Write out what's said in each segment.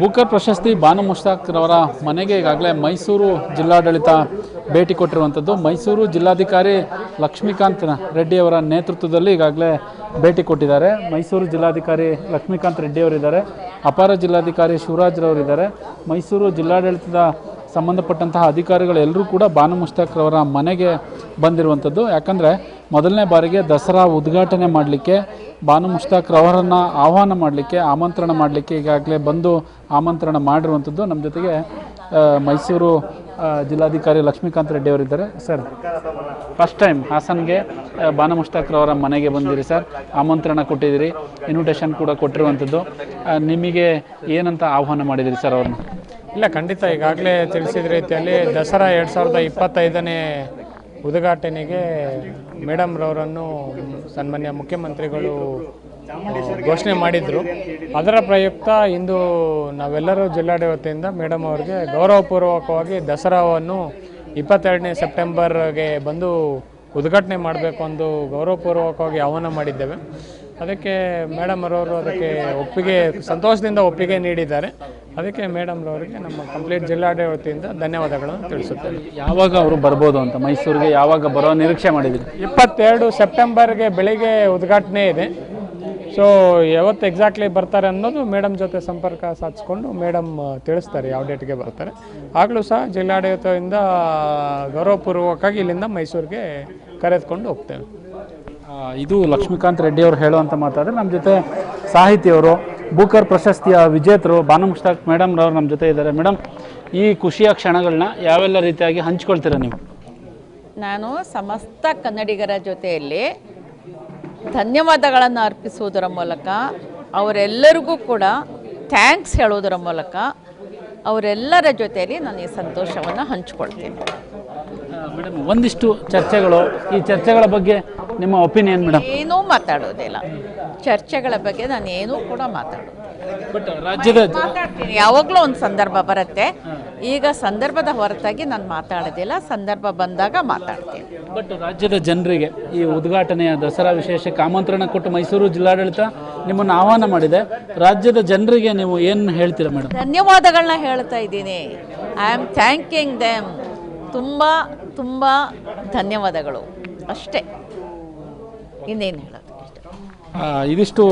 Booker ಪ್ರಶಸ್ತಿ ಬಾನು ಮುಷ್ತಾಕ್ ರವರ ಮನೆಗೆ ಈಗಾಗಲೇ ಮೈಸೂರು ಜಿಲ್ಲಾಡಳಿತ ಭೇಟಿ ಕೊಟ್ಟಿರುವಂಥದ್ದು. ಮೈಸೂರು ಜಿಲ್ಲಾಧಿಕಾರಿ ಲಕ್ಷ್ಮೀಕಾಂತ್ ರೆಡ್ಡಿ ಅವರ ನೇತೃತ್ವದಲ್ಲಿ ಈಗಾಗಲೇ ಭೇಟಿ ಕೊಟ್ಟಿದ್ದಾರೆ. ಮೈಸೂರು ಜಿಲ್ಲಾಧಿಕಾರಿ ಲಕ್ಷ್ಮೀಕಾಂತ್ ರೆಡ್ಡಿ ಅಪಾರ ಜಿಲ್ಲಾಧಿಕಾರಿ ಶಿವರಾಜ್ರವರಿದ್ದಾರೆ ಮೈಸೂರು ಜಿಲ್ಲಾಡಳಿತದ ಸಂಬಂಧಪಟ್ಟಂತಹ ಅಧಿಕಾರಿಗಳೆಲ್ಲರೂ ಕೂಡ ಬಾನು ಮುಷ್ತಾಕ್ ರವರ ಮನೆಗೆ ಬಂದಿರುವಂಥದ್ದು. ಯಾಕಂದರೆ ಮೊದಲನೇ ಬಾರಿಗೆ ದಸರಾ ಉದ್ಘಾಟನೆ ಮಾಡಲಿಕ್ಕೆ ಬಾನು ಮುಷ್ತಾಕ್ ಅವರನ್ನು ಆಹ್ವಾನ ಮಾಡಲಿಕ್ಕೆ, ಆಮಂತ್ರಣ ಮಾಡಲಿಕ್ಕೆ ಈಗಾಗಲೇ ಬಂದು ಆಮಂತ್ರಣ ಮಾಡಿರುವಂಥದ್ದು. ನಮ್ಮ ಜೊತೆಗೆ ಮೈಸೂರು ಜಿಲ್ಲಾಧಿಕಾರಿ ಲಕ್ಷ್ಮೀಕಾಂತ್ ರೆಡ್ಡಿ ಅವರಿದ್ದಾರೆ. ಸರ್ ಫಸ್ಟ್ ಟೈಮ್ ಹಾಸನ್ಗೆ ಬಾನು ಮುಷ್ತಾಕ್ ರವರ ಮನೆಗೆ ಬಂದಿರಿ ಸರ್. ಆಮಂತ್ರಣ ಕೊಟ್ಟಿದ್ದೀರಿ ಇನ್ವಿಟೇಷನ್ ಕೂಡ ಕೊಟ್ಟಿರುವಂಥದ್ದು. ನಿಮಗೆ ಏನಂತ ಆಹ್ವಾನ ಮಾಡಿದಿರಿ ಸರ್ ಅವ್ರನ್ನ? ಇಲ್ಲ, ಖಂಡಿತ. ಈಗಾಗಲೇ ತಿಳಿಸಿದ ರೀತಿಯಲ್ಲಿ ದಸರಾ ಎರಡು ಸಾವಿರದ ಇಪ್ಪತ್ತೈದನೇ ಉದ್ಘಾಟನೆಗೆ ಮೇಡಮ್ ರವರನ್ನು ಸನ್ಮಾನ್ಯ ಮುಖ್ಯಮಂತ್ರಿಗಳು ಘೋಷಣೆ ಮಾಡಿದರು. ಅದರ ಪ್ರಯುಕ್ತ ಇಂದು ನಾವೆಲ್ಲರೂ ಜಿಲ್ಲಾಡಳಿತದಿಂದ ಮೇಡಮ್ ಅವರಿಗೆ ಗೌರವಪೂರ್ವಕವಾಗಿ ದಸರಾವನ್ನು ಇಪ್ಪತ್ತೆರಡನೇ ಸೆಪ್ಟೆಂಬರ್ಗೆ ಬಂದು ಉದ್ಘಾಟನೆ ಮಾಡಬೇಕು ಒಂದು ಗೌರವಪೂರ್ವಕವಾಗಿ ಆಹ್ವಾನ ಮಾಡಿದ್ದೇವೆ. ಅದಕ್ಕೆ ಮೇಡಮ್ ಅವರವರು ಅದಕ್ಕೆ ಒಪ್ಪಿಗೆ, ಸಂತೋಷದಿಂದ ಒಪ್ಪಿಗೆ ನೀಡಿದ್ದಾರೆ. ಅದಕ್ಕೆ ಮೇಡಮ್ ರವರಿಗೆ ನಮ್ಮ ಕಂಪ್ಲೀಟ್ ಜಿಲ್ಲಾಡಳಿತದಿಂದ ಧನ್ಯವಾದಗಳನ್ನು ತಿಳಿಸುತ್ತೇವೆ ಯಾವಾಗ ಅವರು ಬರ್ಬೋದು ಅಂತ ಮೈಸೂರಿಗೆ ಯಾವಾಗ ಬರೋ ನಿರೀಕ್ಷೆ ಮಾಡಿದ್ದೀರಿ? ಇಪ್ಪತ್ತೆರಡು ಸೆಪ್ಟೆಂಬರ್ಗೆ ಬೆಳಿಗ್ಗೆ ಉದ್ಘಾಟನೆ ಇದೆ. ಸೊ ಯಾವತ್ತು ಎಕ್ಸಾಕ್ಟ್ಲಿ ಬರ್ತಾರೆ ಅನ್ನೋದು ಮೇಡಮ್ ಜೊತೆ ಸಂಪರ್ಕ ಸಾಧಿಸ್ಕೊಂಡು ಮೇಡಮ್ ತಿಳಿಸ್ತಾರೆ ಯಾವ ಡೇಟ್ಗೆ ಬರ್ತಾರೆ. ಆಗಲೂ ಸಹ ಜಿಲ್ಲಾಡಳಿತದಿಂದ ಗೌರವಪೂರ್ವಕವಾಗಿ ಇಲ್ಲಿಂದ ಮೈಸೂರಿಗೆ ಕರೆದುಕೊಂಡು ಹೋಗ್ತೇವೆ. ಇದು ಲಕ್ಷ್ಮೀಕಾಂತ್ ರೆಡ್ಡಿ ಅವರು ಹೇಳುವಂಥ ಮಾತಾದರೆ ನಮ್ಮ ಜೊತೆ ಸಾಹಿತಿಯವರು ಬೂಕರ್ ಪ್ರಶಸ್ತಿಯ ವಿಜೇತರು ಬಾನು ಮುಷ್ತಾಕ್ ಮೇಡಮ್ ನಮ್ಮ ಜೊತೆ ಇದ್ದಾರೆ. ಮೇಡಮ್, ಈ ಖುಷಿಯ ಕ್ಷಣಗಳನ್ನ ಯಾವೆಲ್ಲ ರೀತಿಯಾಗಿ ಹಂಚ್ಕೊಳ್ತೀರಾ ನೀವು? ನಾನು ಸಮಸ್ತ ಕನ್ನಡಿಗರ ಜೊತೆಯಲ್ಲಿ ಧನ್ಯವಾದಗಳನ್ನು ಅರ್ಪಿಸುವುದರ ಮೂಲಕ, ಅವರೆಲ್ಲರಿಗೂ ಕೂಡ ಥ್ಯಾಂಕ್ಸ್ ಹೇಳೋದರ ಮೂಲಕ, ಅವರೆಲ್ಲರ ಜೊತೆಯಲ್ಲಿ ನಾನು ಈ ಸಂತೋಷವನ್ನು ಹಂಚ್ಕೊಳ್ತೀನಿ. ಮೇಡಮ್ ಒಂದಿಷ್ಟು ಚರ್ಚೆಗಳು. ಈ ಚರ್ಚೆಗಳ ಬಗ್ಗೆ ನಿಮ್ಮ ಒಪಿನಿಯನ್ ಮೇಡಮ್? ಏನೂ ಮಾತಾಡೋದಿಲ್ಲ. ಚರ್ಚೆಗಳ ಬಗ್ಗೆ ನಾನು ಏನೂ ಕೂಡ ಮಾತಾಡೋದು ಬಟ್ ರಾಜ್ಯದ ಮಾತಾಡ್ತೀನಿ. ಯಾವಾಗಲೂ ಒಂದು ಸಂದರ್ಭ ಬರುತ್ತೆ. ಈಗ ಸಂದರ್ಭದ ಹೊರತಾಗಿ ನಾನು ಮಾತಾಡೋದಿಲ್ಲ. ಸಂದರ್ಭ ಬಂದಾಗ ಮಾತಾಡ್ತೀನಿ. ಬಟ್ ರಾಜ್ಯದ ಜನರಿಗೆ ಈ ಉದ್ಘಾಟನೆಯ ದಸರಾ ವಿಶೇಷಕ್ಕೆ ಆಮಂತ್ರಣ ಕೊಟ್ಟು ಮೈಸೂರು ಜಿಲ್ಲಾಡಳಿತ ನಿಮ್ಮನ್ನು ಆಹ್ವಾನ ಮಾಡಿದೆ. ರಾಜ್ಯದ ಜನರಿಗೆ ನೀವು ಏನು ಹೇಳ್ತೀರಾ ಮೇಡಮ್? ಧನ್ಯವಾದಗಳನ್ನ ಹೇಳ್ತಾ ಇದ್ದೀನಿ. ಐ ಆಮ್ ಥ್ಯಾಂಕಿಂಗ್ ದೆಮ್ ತುಂಬ ತುಂಬ ಧನ್ಯವಾದಗಳು. ಅಷ್ಟೇ. ಇನ್ನೇನು ಹೇಳೋದು? ಇದಿಷ್ಟು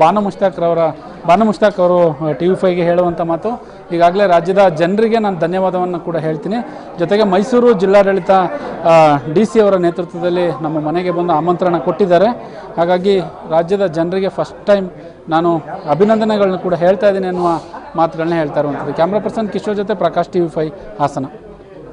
ಬಾನು ಮುಷ್ತಾಕ್ ರವರ ಬಾನು ಮುಷ್ತಾಕ್ ಅವರು ಟಿ ವಿ ಫೈಗೆ ಹೇಳುವಂಥ ಮಾತು. ಈಗಾಗಲೇ ರಾಜ್ಯದ ಜನರಿಗೆ ನಾನು ಧನ್ಯವಾದವನ್ನು ಕೂಡ ಹೇಳ್ತೀನಿ. ಜೊತೆಗೆ ಮೈಸೂರು ಜಿಲ್ಲಾಡಳಿತ ಡಿ ಸಿ ಅವರ ನೇತೃತ್ವದಲ್ಲಿ ನಮ್ಮ ಮನೆಗೆ ಬಂದು ಆಮಂತ್ರಣ ಕೊಟ್ಟಿದ್ದಾರೆ. ಹಾಗಾಗಿ ರಾಜ್ಯದ ಜನರಿಗೆ ಫಸ್ಟ್ ಟೈಮ್ ನಾನು ಅಭಿನಂದನೆಗಳನ್ನ ಕೂಡ ಹೇಳ್ತಾ ಇದ್ದೀನಿ ಅನ್ನುವ ಮಾತುಗಳನ್ನ ಹೇಳ್ತಾ ಇರುವಂಥದ್ದು ಕ್ಯಾಮ್ರಾ ಪರ್ಸನ್ ಕಿಶೋರ್ ಜೊತೆ Prakash T V five Hassan.